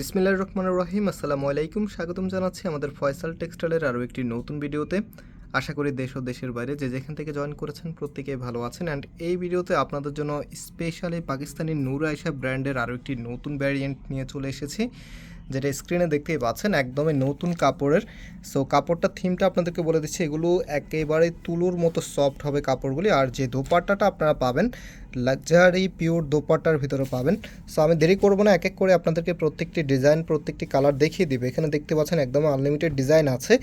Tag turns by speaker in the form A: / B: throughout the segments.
A: বিসমিল্লাহির রহমানির রহিম, আসসালামু আলাইকুম। স্বাগতম জানাচ্ছি আমাদের ফয়সাল টেক্সটাইলের আরও একটি নতুন ভিডিওতে। আশা করি দেশ ও দেশের বাইরে যে যেখান থেকে জয়েন করেছেন প্রত্যেকেই ভালো আছেন। অ্যান্ড এই ভিডিওতে আপনাদের জন্য স্পেশালি পাকিস্তানি নূর আয়সা ব্র্যান্ডের আরও একটি নতুন ভ্যারিয়েন্ট নিয়ে চলে এসেছি, যেটা স্ক্রিনে দেখতেই পাচ্ছেন, একদমই নতুন কাপড়ের। সো কাপড়টার থিমটা আপনাদেরকে বলে দিচ্ছি, এগুলো একেবারে তুলোর মতো সফট হবে কাপড়গুলি। আর যে দোপাট্টাটা আপনারা পাবেন লাক্সারি পিওর দোপাট্টার ভিতরে পাবেন। সো আমি দেরি করব না, এক এক করে আপনাদেরকে প্রত্যেকটি ডিজাইন প্রত্যেকটি কালার দেখিয়ে দিবে। এখানে দেখতে পাচ্ছেন একদম আনলিমিটেড ডিজাইন আছে।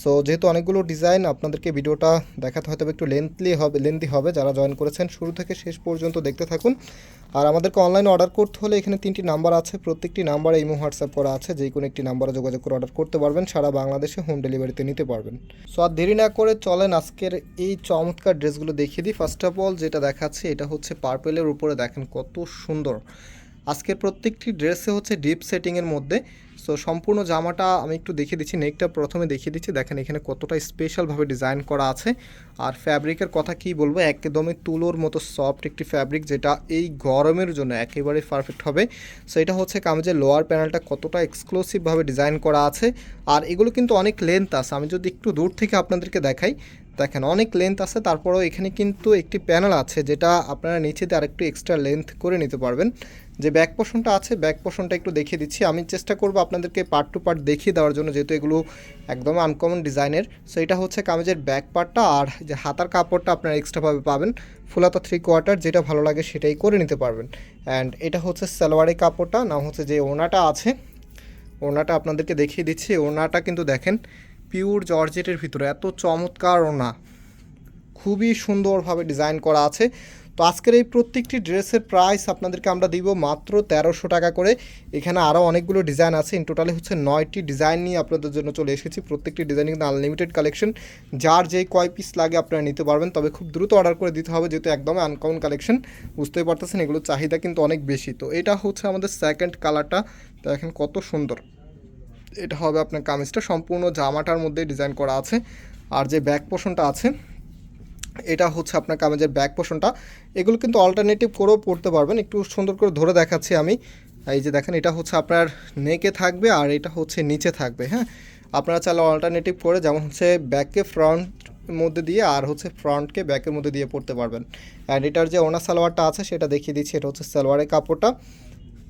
A: সো যেহেতু অনেকগুলো ডিজাইন আপনাদেরকে ভিডিওটা দেখাতে হয়তো একটু লেন্থলি হবে লেন্থি হবে। যারা জয়েন করেছেন, শুরু থেকে শেষ পর্যন্ত দেখতে থাকুন। আর আমাদেরকে অনলাইনে অর্ডার করতে হলে এখানে তিনটি নাম্বার আছে। প্রত্যেকটি নাম্বারে ইমো হোয়াটসঅ্যাপ করা আছে। যে কোনো একটি নাম্বারে যোগাযোগ করে অর্ডার করতে পারবেন। সারা বাংলাদেশে হোম ডেলিভারিতে নিতে পারবেন। সো আর দেরি না করে চলেন আজকের এই চমৎকার ড্রেসগুলো দেখিয়ে দিই। ফার্স্ট অফ অল যেটা দেখাচ্ছে, এটা হচ্ছে পার্পেলের উপরে, দেখেন কত সুন্দর। আজকের প্রত্যেকটি ড্রেসে হচ্ছে ডিপ সেটিংয়ের মধ্যে। সো, সম্পূর্ণ জামাটা আমি একটু দেখিয়ে দিচ্ছি, নেকটা প্রথমে দেখিয়ে দিচ্ছি। দেখেন এখানে কতটা স্পেশালভাবে ডিজাইন করা আছে। আর ফ্যাব্রিকের কথা কি বলব, একদমই তুলোর মতো সফট একটি ফ্যাব্রিক যেটা এই গরমের জন্য একেবারে পারফেক্ট হবে। সো, এটা হচ্ছে কামিজের লোয়ার প্যানেলটা কতটা এক্সক্লুসিভভাবে ডিজাইন করা আছে। আর এগুলো কিন্তু অনেক লেন্থ আছে। আমি যদি একটু দূর থেকে আপনাদেরকে দেখাই দেখেন, অনেক লেন্থ আছে, তারপরেও এখানে কিন্তু একটি প্যানেল আছে যেটা আপনারা নিচেতে আরেকটু এক্সট্রা লেন্থ করে নিতে পারবেন। যে ব্যাক পোর্শনটা আছে ব্যাক পোর্শনটা একটু দেখিয়ে দিচ্ছি। আমি চেষ্টা করব আপনাদেরকে পার্ট টু পার্ট দেখিয়ে দেওয়ার জন্য, যেহেতু এগুলো একদম আনকমন ডিজাইনের সো এটা হচ্ছে কামিজের ব্যাক পার্টটা আর যে হাতার কাপড়টা আপনারা এক্সট্রাভাবে পাবেন, ফুলাতা থ্রি কোয়ার্টার যেটা ভালো লাগে সেটাই করে নিতে পারবেন। অ্যান্ড এটা হচ্ছে সালোয়ারের কাপড়টা না হচ্ছে যে ওনাটা আছে। ওনাটা আপনাদেরকে দেখিয়ে দিচ্ছি। ওনাটা কিন্তু দেখেন পিওর জর্জেটের ভিতরে, এত চমৎকার ওনা খুবই সুন্দরভাবে ডিজাইন করা আছে। তো আজকের এই প্রত্যেকটি ড্রেসের প্রাইস আপনাদেরকে আমরা দিব মাত্র তেরোশো টাকা করে। এখানে আরও অনেকগুলো ডিজাইন আছে। ইন টোটালে হচ্ছে নয়টি ডিজাইন নিয়ে আপনাদের জন্য চলে এসেছি। প্রত্যেকটি ডিজাইন কিন্তু আনলিমিটেড কালেকশন। যার যেই কয় পিস লাগে আপনারা নিতে পারবেন। তবে খুব দ্রুত অর্ডার করে দিতে হবে, যেহেতু একদমই আনকমন কালেকশন বুঝতেই পারতেছেন, এগুলোর চাহিদা কিন্তু অনেক বেশি। তো এটা হচ্ছে আমাদের সেকেন্ড কালারটা দেখেন কত সুন্দর। এটা হবে আপনার কামিজটা। সম্পূর্ণ জামাটার মধ্যে ডিজাইন করা আছে। আর যে ব্যাক পোর্শনটা আছে, এটা হচ্ছে আপনার কামেজের ব্যাক পোর্শনটা এগুলো কিন্তু অল্টারনেটিভ করেও পড়তে পারবেন। একটু সুন্দর করে ধরে দেখাচ্ছি আমি। এই যে দেখেন, এটা হচ্ছে আপনার নেকে থাকবে আর এটা হচ্ছে নিচে থাকবে হ্যাঁ? আপনারা চাইলে অল্টারনেটিভ করে যেমন হচ্ছে ব্যাককে ফ্রন্ট মধ্যে দিয়ে আর হচ্ছে ফ্রন্টকে ব্যাকের মধ্যে দিয়ে পড়তে পারবেন। অ্যান্ড এটার যে ওনা সালোয়ারটা আছে, সেটা দেখিয়ে দিচ্ছি। এটা হচ্ছে সালোয়ারের কাপড়টা।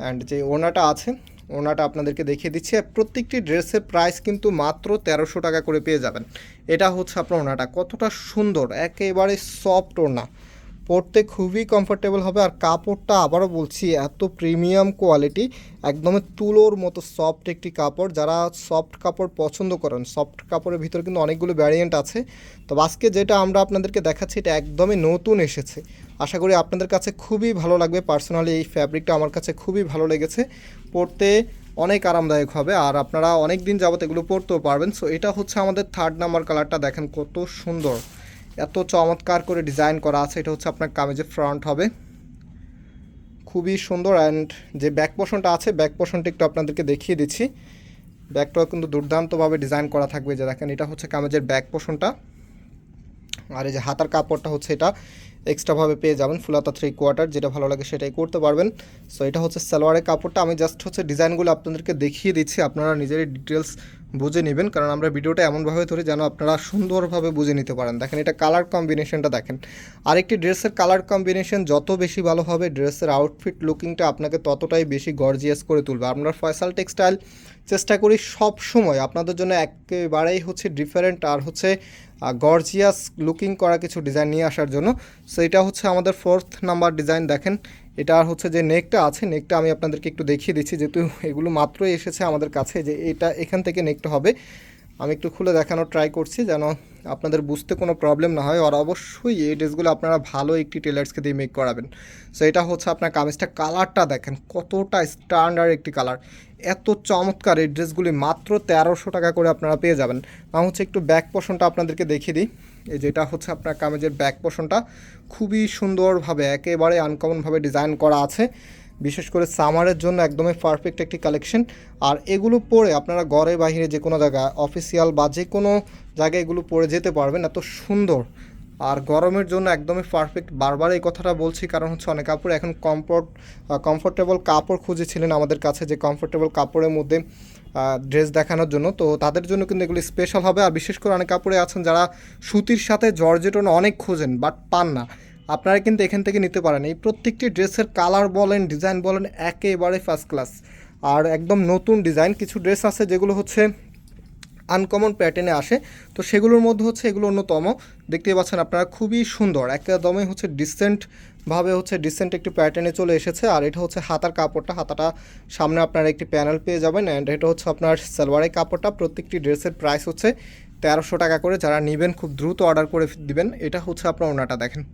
A: অ্যান্ড যে ওনাটা আছে ওনাটা আপনাদেরকে দেখিয়ে দিচ্ছি। প্রত্যেকটি ড্রেসের প্রাইস কিন্তু মাত্র তেরোশো টাকা করে পেয়ে যাবেন। এটা হচ্ছে আপনার ওনাটা। কতটা সুন্দর, একেবারে সফট ওনা পরতে খুবই কমফোর্টেবল হবে। আর কাপড়টা আবারও বলছি, এত প্রিমিয়াম কোয়ালিটি একদমই তুলোর মতো সফট একটি কাপড়। যারা সফট কাপড় পছন্দ করেন সফট কাপড়ের ভিতরে কিন্তু অনেকগুলো ভ্যারিয়েন্ট আছে। তো আজকে যেটা আমরা আপনাদেরকে দেখাচ্ছি, এটা একদমই নতুন এসেছে। আশা করি আপনাদের কাছে খুবই ভালো লাগবে। পার্সোনালি এই ফ্যাব্রিকটা আমার কাছে খুবই ভালো লেগেছে। পরতে অনেক আরামদায়ক হবে। আর আপনারা অনেক দিন যাবত এগুলো পরতেও পারবেন। সো এটা হচ্ছে আমাদের থার্ড নাম্বার কালারটা দেখেন কত সুন্দর। এত চমৎকার করে ডিজাইন করা আছে, এটা হচ্ছে আপনার কামিজের ফ্রন্ট হবে। খুবই সুন্দর অ্যান্ড যে ব্যাক পোষণটা আছে ব্যাক পোষণটা একটু আপনাদেরকে দেখিয়ে দিচ্ছি। ব্যাকটাও কিন্তু দুর্দান্তভাবে ডিজাইন করা থাকবে, যে দেখেন এটা হচ্ছে কামেজের ব্যাক পোর্শনটা আর এই যে হাতার কাপড়টা হচ্ছে এটা এক্সট্রাভাবে পেয়ে যাবেন ফুলাতা থ্রি কোয়ার্টার যেটা ভালো লাগে সেটাই করতে পারবেন। সো এটা হচ্ছে সালোয়ারের কাপড়টা। আমি জাস্ট হচ্ছে ডিজাইনগুলো আপনাদেরকে দেখিয়ে দিচ্ছি, আপনারা নিজেরই ডিটেলস বুঝে নেবেন, কারণ আমরা ভিডিওটা এমনভাবে ধরি যেন আপনারা সুন্দরভাবে বুঝে নিতে পারেন। দেখেন, এটা কালার কম্বিনেশনটা দেখেন। আরেকটি ড্রেসের কালার কম্বিনেশন যত বেশি ভালো হবে, ড্রেসের আউটফিট লুকিংটা আপনাকে ততটাই বেশি গর্জিয়াস করে তুলবে। আমরা ফয়সাল টেক্সটাইল চেষ্টা করি সব সময় আপনাদের জন্য একেবারেই হচ্ছে ডিফারেন্ট আর হচ্ছে গর্জিয়াস লুকিং করা কিছু ডিজাইন নিয়ে আসার জন্য। সো এটা হচ্ছে আমাদের ফোর্থ নাম্বার ডিজাইন দেখেন। এটা হচ্ছে যে নেকটা আছে নেকটা আমি আপনাদেরকে একটু দেখিয়ে দিচ্ছি, যেহেতু এগুলো মাত্রই এসেছে আমাদের কাছে যে এটা এখান থেকে নেকটা হবে। আমি একটু খুলে দেখানোর ট্রাই করছি যেন আপনাদের বুঝতে কোনো প্রবলেম না হয়। আর অবশ্যই এই ড্রেসগুলো আপনারা ভালো একটি টেলার্সকে দিয়ে মেক করাবেন। সো এটা হচ্ছে আপনার কামিজটা কালারটা দেখেন, কতটা স্ট্যান্ডার্ড একটি কালার এত চমৎকার এই ড্রেসগুলি মাত্র তেরোশো টাকা করে আপনারা পেয়ে যাবেন। আমি হচ্ছে একটু ব্যাক পোর্শনটা আপনাদেরকে দেখিয়ে দিই। এই যেটা হচ্ছে আপনার কামেজের ব্যাক পোর্শনটা খুবই সুন্দরভাবে, একেবারে আনকমনভাবে ডিজাইন করা আছে। বিশেষ করে সামারের জন্য একদমই পারফেক্ট একটি কালেকশন আর এগুলো পরে আপনারা ঘরে বাইরে যে কোনো জায়গায় অফিসিয়াল বা যে কোনো জায়গায় এগুলো পরে যেতে পারবেন। এত সুন্দর আর গরমের জন্য একদমই পারফেক্ট বারবার এই কথাটা বলছি, কারণ হচ্ছে অনেক কাপড় এখন কমফোর্ট কমফোর্টেবল কাপড় খুঁজেছিলেন আমাদের কাছে যে কমফোর্টেবল কাপড়ের মধ্যে ড্রেস দেখানোর জন্য। তো তাদের জন্য কিন্তু এগুলি স্পেশাল হবে। আর বিশেষ করে অনেক কাপড়ে আছেন যারা সুতির সাথে জর্জেটন অনেক খোঁজেন বাট পান না। আপনারা কিন্তু এখান থেকে নিতে পারেন। এই প্রত্যেকটি ড্রেসের কালার বলেন ডিজাইন বলেন, একেবারে ফার্স্ট ক্লাস আর একদম নতুন ডিজাইন কিছু ড্রেস আছে যেগুলো হচ্ছে আনকমন প্যাটার্নে আসে। তো সেগুলোর মধ্যে হচ্ছে এগুলো অন্যতম। দেখতে পাচ্ছেন আপনারা, খুবই সুন্দর। একদমই হচ্ছে ডিসেন্টভাবে হচ্ছে ডিসেন্ট একটি প্যাটার্নে চলে এসেছে। আর এটা হচ্ছে হাতার কাপড়টা। হাতাটা সামনে আপনারা একটি প্যানেল পেয়ে যাবেন। অ্যান্ড এটা হচ্ছে আপনার সালোয়ারের কাপড়টা। প্রত্যেকটি ড্রেসের প্রাইস হচ্ছে তেরোশো টাকা করে। যারা নেবেন, খুব দ্রুত অর্ডার করে দিবেন। এটা হচ্ছে আপনার ওনাটা দেখেন।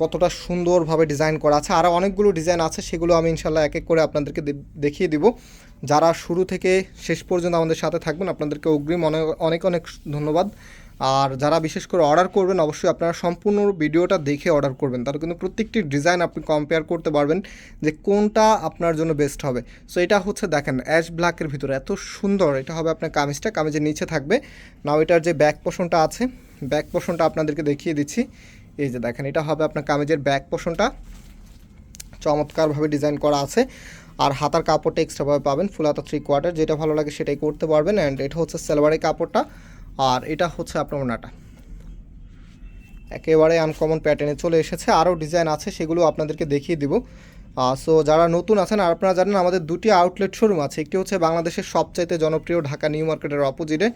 A: কতটা সুন্দরভাবে ডিজাইন করা আছে। আরও অনেকগুলো ডিজাইন আছে। সেগুলো আমি ইনশাল্লাহ এক এক করে আপনাদেরকে দেখিয়ে দিব। যারা শুরু থেকে শেষ পর্যন্ত আমাদের সাথে থাকবেন, আপনাদেরকে অগ্রিম অনেক অনেক অনেক ধন্যবাদ। আর যারা বিশেষ করে অর্ডার করবেন, অবশ্যই আপনারা সম্পূর্ণ ভিডিওটা দেখে অর্ডার করবেন। তাহলে কিন্তু প্রত্যেকটি ডিজাইন আপনি কম্পেয়ার করতে পারবেন যে কোনটা আপনার জন্য বেস্ট হবে। সো এটা হচ্ছে দেখেন অ্যাশ ব্ল্যাকের ভিতরে এত সুন্দর, এটা হবে আপনার কামিজটা, কামিজের নিচে থাকবে। নাও এটার যে ব্যাক পোষণটা আছে ব্যাক পোষণটা আপনাদেরকে দেখিয়ে দিচ্ছি। এই যে দেখেন, এটা হবে আপনার কামিজের ব্যাক পোষণটা চমৎকারভাবে ডিজাইন করা আছে। আর হাতার কাপড়টা এক্সট্রাভাবে পাবেন ফুল হাতা থ্রি কোয়ার্টার যেটা ভালো লাগে সেটাই করতে পারবেন অ্যান্ড এটা হচ্ছে সেলভারের কাপড়টা। আর এটা হচ্ছে আপনার ওনাটা। একেবারে আনকমন প্যাটার্নে চলে এসেছে। আরও ডিজাইন আছে, সেগুলো আপনাদেরকে দেখিয়ে দিব। সো যারা নতুন আছেন, আর আপনারা জানেন আমাদের দুটি আউটলেট শোরুম আছে। একটি হচ্ছে বাংলাদেশের সবচাইতে জনপ্রিয় ঢাকা নিউ মার্কেটের অপোজিটে,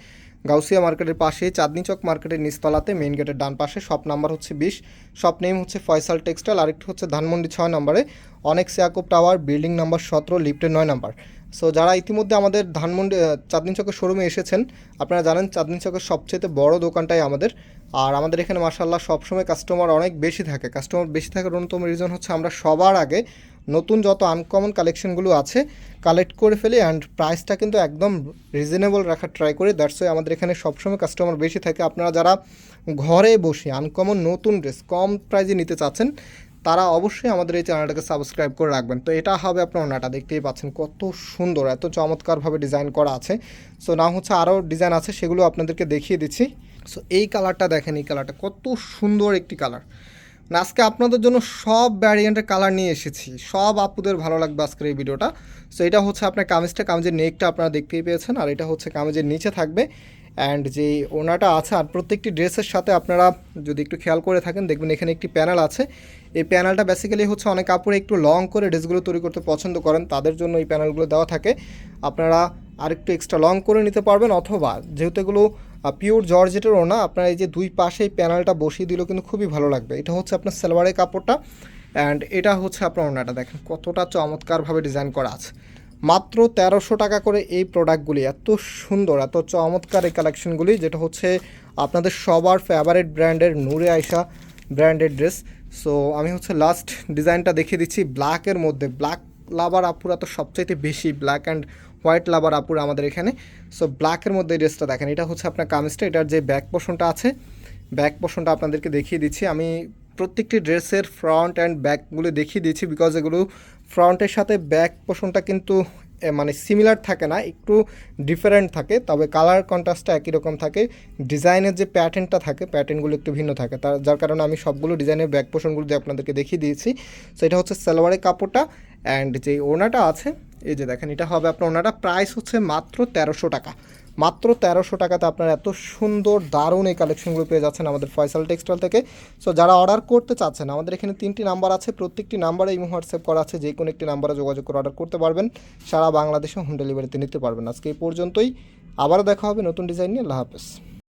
A: গাউসিয়া মার্কেটের পাশে চাঁদনি চক মার্কেটের নিচতলাতে মেন গেটের ডান পাশে শপ নাম্বার হচ্ছে বিশ শপ নেম হচ্ছে ফয়সাল টেক্সটাইল আরেকটি হচ্ছে ধানমন্ডি ছয় নম্বরে অনেক সিয়াকুব টাওয়ার বিল্ডিং নাম্বার সতেরো লিফটের নয় নাম্বার। সো যারা ইতিমধ্যে আমাদের ধানমন্ডি চাঁদনি চকের শোরুমে এসেছেন, আপনারা জানেন চাঁদনি চকের সবচেয়ে বড় দোকানটাই আমাদের। আর আমাদের এখানে মার্শাল্লাহ সবসময় কাস্টমার অনেক বেশি থাকে। কাস্টমার বেশি থাকার অন্যতম রিজন হচ্ছে আমরা সবার আগে নতুন যত আনকমন কালেকশনগুলো আছে কালেক্ট করে ফেলি অ্যান্ড প্রাইসটা কিন্তু একদম রিজনেবল রাখার ট্রাই করি। দ্যাটস ওয়াই আমাদের এখানে সবসময় কাস্টমার বেশি থাকে। আপনারা যারা ঘরে বসে আনকমন নতুন ড্রেস কম প্রাইজে নিতে চাচ্ছেন তারা অবশ্যই আমাদের এই চ্যানেলটাকে সাবস্ক্রাইব করে রাখবেন। তো এটা হবে আপনার ওনাটা দেখতেই পাচ্ছেন কত সুন্দর, এত চমৎকারভাবে ডিজাইন করা আছে। সো না হচ্ছে আরও ডিজাইন আছে, সেগুলো আপনাদেরকে দেখিয়ে দিচ্ছি। সো এই কালারটা দেখেন, এই কালারটা কত সুন্দর একটি কালার আজকে আপনাদের জন্য সব ভ্যারিয়েন্টের কালার নিয়ে এসেছি। সব আপুদের ভালো লাগবে আজকের এই ভিডিওটা সো এটা হচ্ছে আপনার কামিজটা। কামিজের নেকটা আপনারা দেখতেই পেয়েছেন, আর এটা হচ্ছে কামিজের নিচে থাকবে। অ্যান্ড যে ওনাটা আছে, আর প্রত্যেকটি ড্রেসের সাথে আপনারা যদি একটু খেয়াল করে থাকেন, দেখবেন এখানে একটি প্যানেল আছে। এই প্যানেলটা বেসিক্যালি হচ্ছে অনেক কাপড়ে একটু লং করে ড্রেসগুলো তৈরি করতে পছন্দ করেন। তাদের জন্য এই প্যানেলগুলো দেওয়া থাকে। আপনারা আরেকটু এক্সট্রা লং করে নিতে পারবেন অথবা যেহেতু এগুলো পিওর জর্জেটের ওনা আপনার এই যে দুই পাশে প্যানেলটা বসিয়ে দিলেও কিন্তু খুবই ভালো লাগবে। এটা হচ্ছে আপনার সালোয়ারের কাপড়টা অ্যান্ড এটা হচ্ছে আপনার ওনাটা দেখেন কতটা চমৎকারভাবে ডিজাইন করা আছে। মাত্র তেরোশো টাকা করে এই প্রোডাক্টগুলি এত সুন্দর, এত চমৎকার এই কালেকশনগুলি যেটা হচ্ছে আপনাদের সবার ফেভারিট ব্র্যান্ডের নূরে আয়সা ব্র্যান্ডের ড্রেস সো আমি হচ্ছে লাস্ট ডিজাইনটা দেখিয়ে দিচ্ছি ব্ল্যাকের মধ্যে। ব্ল্যাক লাভার আপুরা তো সবচাইতে বেশি ব্ল্যাক অ্যান্ড হোয়াইট লাভার আপুরা আমাদের এখানে। সো ব্ল্যাকের মধ্যে ড্রেসটা দেখেন। এটা হচ্ছে আপনার কামিজটা, এটার যে ব্যাক পোর্শনটা আছে ব্যাক পোর্শনটা আপনাদেরকে দেখিয়ে দিচ্ছি। আমি প্রত্যেকটি ড্রেসের ফ্রন্ট অ্যান্ড ব্যাকগুলো দেখিয়ে দিচ্ছি বিকজ এগুলো ফ্রন্টের সাথে ব্যাক পোর্শনটা কিন্তু মানে সিমিলার থাকে না, একটু ডিফারেন্ট থাকে, তবে কালার কন্ট্রাস্টটা একই রকম থাকে ডিজাইনের যে প্যাটার্নটা থাকে প্যাটার্নগুলো একটু ভিন্ন থাকে। তার, যার কারণে আমি সবগুলো ডিজাইনের ব্যাক পোর্শনগুলো দিয়ে আপনাদেরকে দেখিয়ে দিয়েছি। সো এটা হচ্ছে সালোয়ারের কাপড়টা অ্যান্ড যে ওনাটা আছে, এই যে দেখেন, এটা হবে আপনার ওনাটা প্রাইস হচ্ছে মাত্র তেরোশো টাকা। মাত্র তেরোশো টাকাতে আপনারা এত সুন্দর, দারুণ এই কালেকশনগুলো পেয়ে যাচ্ছেন আমাদের ফয়সাল টেক্সটাইল থেকে। সো যারা অর্ডার করতে চাচ্ছেন, আমাদের এখানে তিনটি নাম্বার আছে, প্রত্যেকটি নাম্বারে এই হোয়াটসঅ্যাপ করা আছে, যে কোনো একটি নাম্বারে যোগাযোগ করে অর্ডার করতে পারবেন। সারা বাংলাদেশে হোম ডেলিভারিতে নিতে পারবেন। আজকে এই পর্যন্তই, আবারও দেখা হবে নতুন ডিজাইন নিয়ে। আল্লাহ হাফেজ।